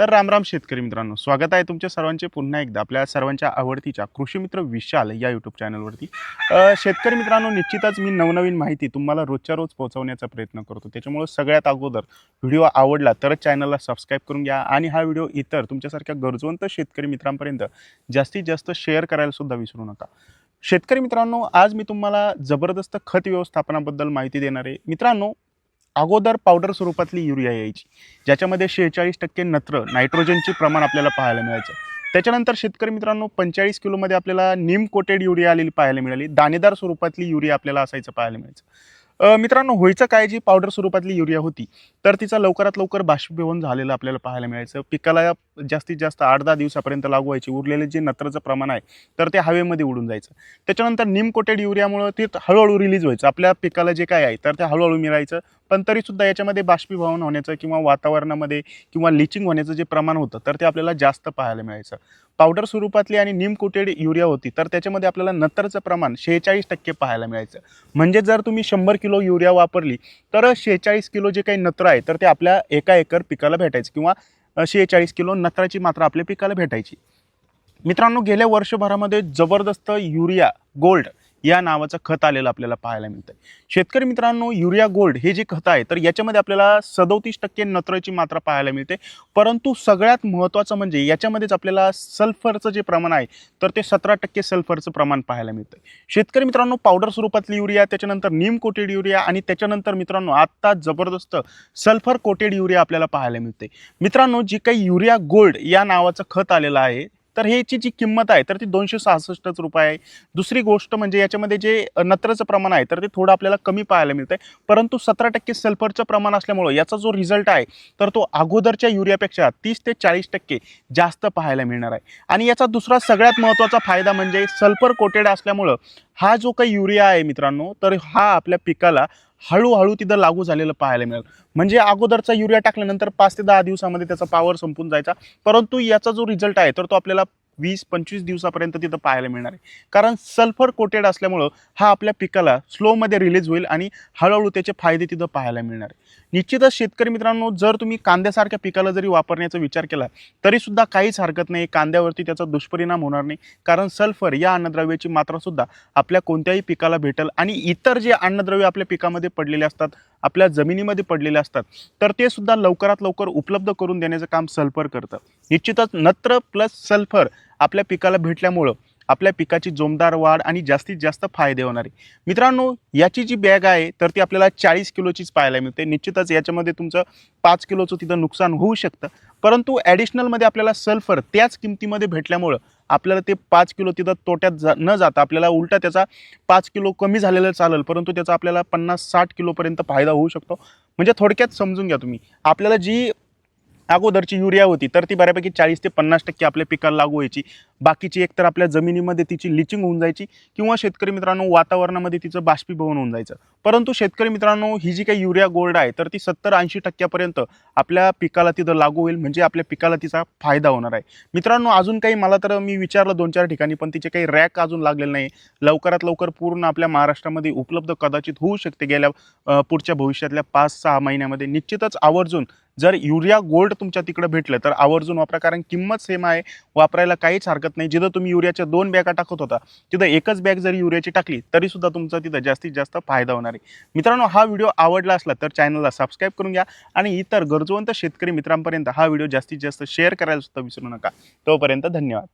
तर रामराम शेतकरी मित्रांनो स्वागत आहे तुमच्या सर्वांचे पुन्हा एकदा आपल्या सर्वांच्या आवडतीच्या कृषीमित्र विशाल या यूट्यूब चॅनलवरती शेतकरी मित्रांनो निश्चितच मी नवनवीन माहिती तुम्हाला रोजच्या रोज पोहोचवण्याचा प्रयत्न करतो. त्याच्यामुळे सगळ्यात अगोदर व्हिडिओ आवडला तरच चॅनलला सबस्क्राईब करून घ्या आणि हा व्हिडिओ इतर तुमच्यासारख्या गरजवंत शेतकरी मित्रांपर्यंत जास्तीत जास्त शेअर करायला सुद्धा विसरू नका. शेतकरी मित्रांनो आज मी तुम्हाला जबरदस्त खत व्यवस्थापनाबद्दल माहिती देणार आहे. मित्रांनो अगोदर पावडर स्वरूपातली युरिया यायची. ज्याच्यामध्ये शेहेचाळीस टक्के नत्र नायट्रोजनचे प्रमाण आपल्याला पाहायला मिळायचं. त्याच्यानंतर शेतकरी मित्रांनो पंचेचाळीस किलोमध्ये आपल्याला नीम कोटेड युरिया आलेली पाहायला मिळाली. दाणेदार स्वरूपातली युरिया आपल्याला असायचं पाहायला मिळायचं. मित्रांनो व्हायचं काय जी पावडर स्वरूपातली युरिया होती तर तिचा लवकरात लवकर बाष्पीभवन झालेलं आपल्याला पाहायला मिळायचं. पिकाला जास्तीत जास्त आठ दहा दिवसापर्यंत लागू व्हायची. उरलेले जे नत्रचं प्रमाण आहे तर ते हवेमध्ये उडून जायचं. त्याच्यानंतर निम कोटेड युरियामुळं ते हळूहळू रिलीज व्हायचं. आपल्या पिकाला जे काय आहे तर ते हळूहळू मिळायचं. पण तरीसुद्धा याच्यामध्ये बाष्पीभवन होण्याचं किंवा वातावरणामध्ये किंवा लिचिंग होण्याचं जे प्रमाण होतं तर ते आपल्याला जास्त पाहायला मिळायचं. पावडर स्वरूपातली आणि निम कोटेड युरिया होती तर त्याच्यामध्ये आपल्याला नत्रचं प्रमाण शेहेचाळीस टक्के पाहायला मिळायचं. म्हणजे जर तुम्ही शंभर किलो युरिया वापरली तर शेहेचाळीस किलो जे काही नत्र आहे तर ते आपल्या एका एकर पिकाला भेटायचं किंवा शेहेचाळीस किलो नत्राची मात्रा आपल्या पिकाला भेटायची. मित्रांनो गेल्या वर्षभरामध्ये जबरदस्त युरिया गोल्ड या नावाचं खत आलेलं आपल्याला पाहायला मिळतं शेतकरी मित्रांनो युरिया गोल्ड हे जे खत आहे तर याच्यामध्ये आपल्याला सदोतीस टक्के नत्रची मात्रा पाहायला मिळते. परंतु सगळ्यात महत्त्वाचं म्हणजे याच्यामध्येच आपल्याला सल्फरचं जे प्रमाण आहे तर ते सतरा टक्के सल्फरचं प्रमाण पाहायला मिळतं शेतकरी मित्रांनो पावडर स्वरूपातली युरिया त्याच्यानंतर नीम कोटेड युरिया आणि त्याच्यानंतर मित्रांनो आत्ता जबरदस्त सल्फर कोटेड युरिया आपल्याला पाहायला मिळते मित्रांनो जी काही युरिया गोल्ड या नावाचं खत आलेलं आहे तर ह्याची जी किंमत आहे तर ती दोनशे सहासष्टच रुपये आहे. दुसरी गोष्ट म्हणजे याच्यामध्ये जे नत्राचं प्रमाण आहे तर ते थोडं आपल्याला कमी पाहायला मिळतं आहे परंतु सतरा टक्के सल्फरचं प्रमाण असल्यामुळं याचा जो रिझल्ट आहे तर तो अगोदरच्या युरियापेक्षा तीस ते चाळीस टक्के जास्त पाहायला मिळणार आहे. आणि याचा दुसरा सगळ्यात महत्त्वाचा फायदा म्हणजे सल्फर कोटेड असल्यामुळं हा जो काही युरिया आहे मित्रांनो तर हा आपल्या पिकाला हळूहळू तिथं लागू झालेलं पाहायला मिळेल. म्हणजे अगोदरचा युरिया टाकल्यानंतर पाच ते दहा दिवसामध्ये त्याचा पॉवर संपून जायचा. परंतु याचा जो रिझल्ट आहे तर तो आपल्याला वीस पंचवीस दिवसापर्यंत तिथं पाहायला मिळणार आहे. कारण सल्फर कोटेड असल्यामुळं हा आपल्या पिकाला स्लोमध्ये रिलीज होईल आणि हळूहळू त्याचे फायदे तिथं पाहायला मिळणार आहे. निश्चितच शेतकरी मित्रांनो जर तुम्ही कांद्यासारख्या पिकाला जरी वापरण्याचा विचार केला तरीसुद्धा काहीच हरकत नाही कांद्यावरती त्याचा दुष्परिणाम होणार नाही. कारण सल्फर या अन्नद्रव्याची मात्रासुद्धा आपल्या कोणत्याही पिकाला भेटेल आणि इतर जे अन्नद्रव्य आपल्या पिकामध्ये पडलेले असतात आपल्या जमिनीमध्ये पडलेले असतात तर ते सुद्धा लवकरात लवकर उपलब्ध करून देण्याचं काम सल्फर करतं. निश्चितच नत्र प्लस सल्फर आपल्या पिकाला भेटल्यामुळं आपल्या पिकाची जोमदार वाढ आणि जास्तीत जास्त फायदे होणारे मित्रांनो याची जी बॅग आहे तर ती आपल्याला चाळीस किलोचीच पाहायला मिळते. निश्चितच याच्यामध्ये तुमचं पाच किलोचं तिथं नुकसान होऊ शकतं. परंतु ॲडिशनलमध्ये आपल्याला सल्फर त्याच किमतीमध्ये भेटल्यामुळं आपल्याला ते पाच किलो तिथं तोट्यात जा न जाता आपल्याला उलटा त्याचा पाच किलो कमी झालेलं चालेल परंतु त्याचा आपल्याला पन्नास साठ किलोपर्यंत फायदा होऊ शकतो. म्हणजे थोडक्यात समजून घ्या तुम्ही. आपल्याला जी अगोदरची युरिया होती तर ती बऱ्यापैकी चाळीस ते पन्नास टक्के आपल्या पिकाला लागू व्हायची. बाकीची एकतर आपल्या जमिनीमध्ये तिची लिचिंग होऊन जायची किंवा शेतकरी मित्रांनो वातावरणामध्ये तिचं बाष्पीभवन होऊन जायचं. परंतु शेतकरी मित्रांनो ही जी काही युरिया गोल्ड आहे तर ती सत्तर ऐंशी टक्क्यापर्यंत आपल्या पिकाला तिथं लागू होईल म्हणजे आपल्या पिकाला तिचा फायदा होणार आहे. मित्रांनो अजून काही मला तर मी विचारलं दोन चार ठिकाणी पण तिचे काही रॅक अजून लागलेले नाही. लवकरात लवकर पूर्ण आपल्या महाराष्ट्रामध्ये उपलब्ध कदाचित होऊ शकते गेल्या पुढच्या भविष्यातल्या पाच सहा महिन्यामध्ये. निश्चितच आवर्जून जर युरिया गोल्ड तुमच्या तिकडे भेटलं तर आवर्जून वापरा. कारण किंमत सेम आहे. वापरायला काहीच हरकत नाही. जिथं तुम्ही युरियाच्या दोन बॅगा टाकत होता तिथं एकच बॅग जरी युरियाची टाकली तरी सुद्धा तुमचा तिथं जास्तीत जास्त फायदा होणार आहे. मित्रांनो हा व्हिडिओ आवडला असला तर चॅनलला सबस्क्राईब करून घ्या. आणि इतर गरजवंत शेतकरी मित्रांपर्यंत हा व्हिडिओ जास्तीत जास्त शेअर करायला सुद्धा विसरू नका. तोपर्यंत धन्यवाद.